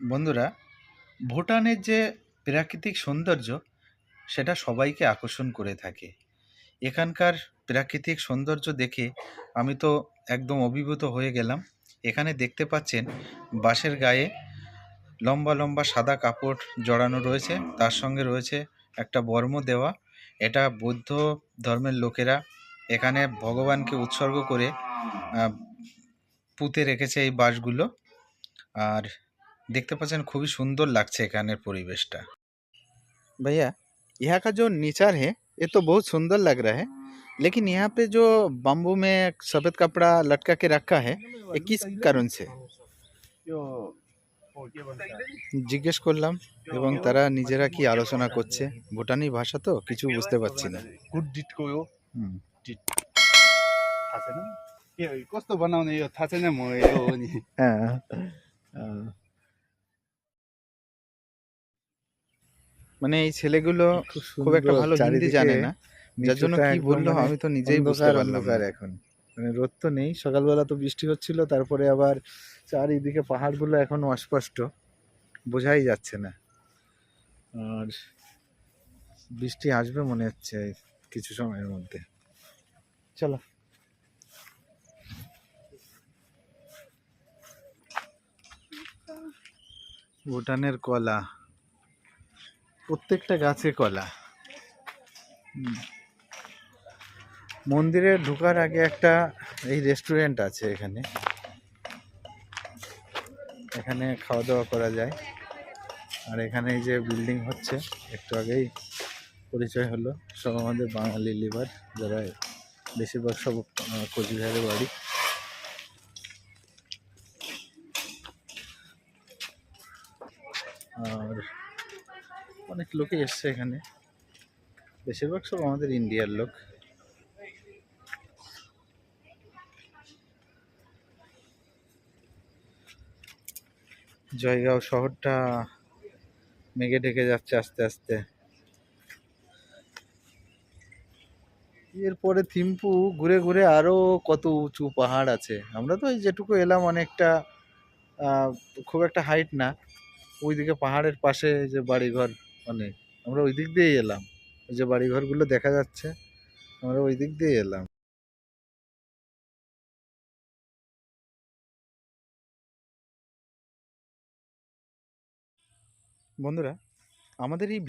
বন্ধুরা, ভুটানের যে প্রাকৃতিক সৌন্দর্য, সেটা সবাইকে আকর্ষণ করে থাকে। এখানকার প্রাকৃতিক সৌন্দর্য দেখে আমি তো একদম অভিভূত হয়ে গেলাম। এখানে দেখতে পাচ্ছেন বাঁশের গায়ে লম্বা লম্বা সাদা কাপড় জড়ানো রয়েছে। তার সঙ্গে রয়েছে একটা বর্ম দেওয়া। এটা বৌদ্ধ ধর্মের লোকেরা এখানে ভগবানকে উৎসর্গ করে পুঁতে রেখেছে এই বাঁশগুলো। আর দেখতে পাচ্ছেন খুবই সুন্দর লাগছে এখানের পরিবেশটা। ভাইয়া ইহাকা যে নিচার হে এ তো বহু সুন্দর লাগ রা হে লেকিন ইহা পে যে বাম্বু মে সফেদ কাপড়া লটকা কে রাখা হে এ কি কারণ সে? জিজ্ঞেস করলাম এবং তারা নিজেরা কি আলোচনা করছে? ভুটানি ভাষা তো কিছু বুঝতে পারছি না। গুড ডিট কো ইউ ডিট কষ্ট বানাও না ইয়া না মানে এই ছেলেগুলো খুব একটা ভালো হিন্দি জানে না। যার জন্য কি বলল আমি তো নিজেই বুঝতে পারলাম না। এখন। মানে রোদ তো নেই সকালবেলা তো বৃষ্টি হচ্ছিল তারপরে আবার চারিদিকে পাহাড়গুলো এখন অস্পষ্ট বোঝাই যাচ্ছে না। আর বৃষ্টি আসবে মনে হচ্ছে কিছু সময়ের মধ্যে। চলো। ভুটানের কলা। প্রত্যেকটা গাছে কলা। মন্দিরে ঢোকার আগে একটা এই রেস্টুরেন্ট আছে এখানে। এখানে খাওয়া দাওয়া করা যায়। আর এখানে এই যে বিল্ডিং হচ্ছে, একটু আগেই পরিচয় হলো। সব আমাদের বাঙালি লিভার যারা বেশিরভাগ সব কোচবিহারের বাড়ি। আর অনেক লোকই এসছে এখানে। বেশিরভাগ সব আমাদের ইন্ডিয়ার লোক। জয়গাঁও শহরটা মেঘে ঢেকে যাচ্ছে আস্তে আস্তে। এরপরে থিম্পু, ঘুরে ঘুরে আরও কত উঁচু পাহাড় আছে। আমরা তো এই যেটুকু এলাম অনেকটা খুব একটা হাইট না। ওইদিকে পাহাড়ের পাশে যে বাড়িঘর। অনেক। আমরা ওই দিক দিয়েই এলাম। ওই যে বাড়িঘরগুলো দেখা যাচ্ছে, আমরা ওই দিক দিয়েই এলাম। বন্ধুরা, আমাদের এই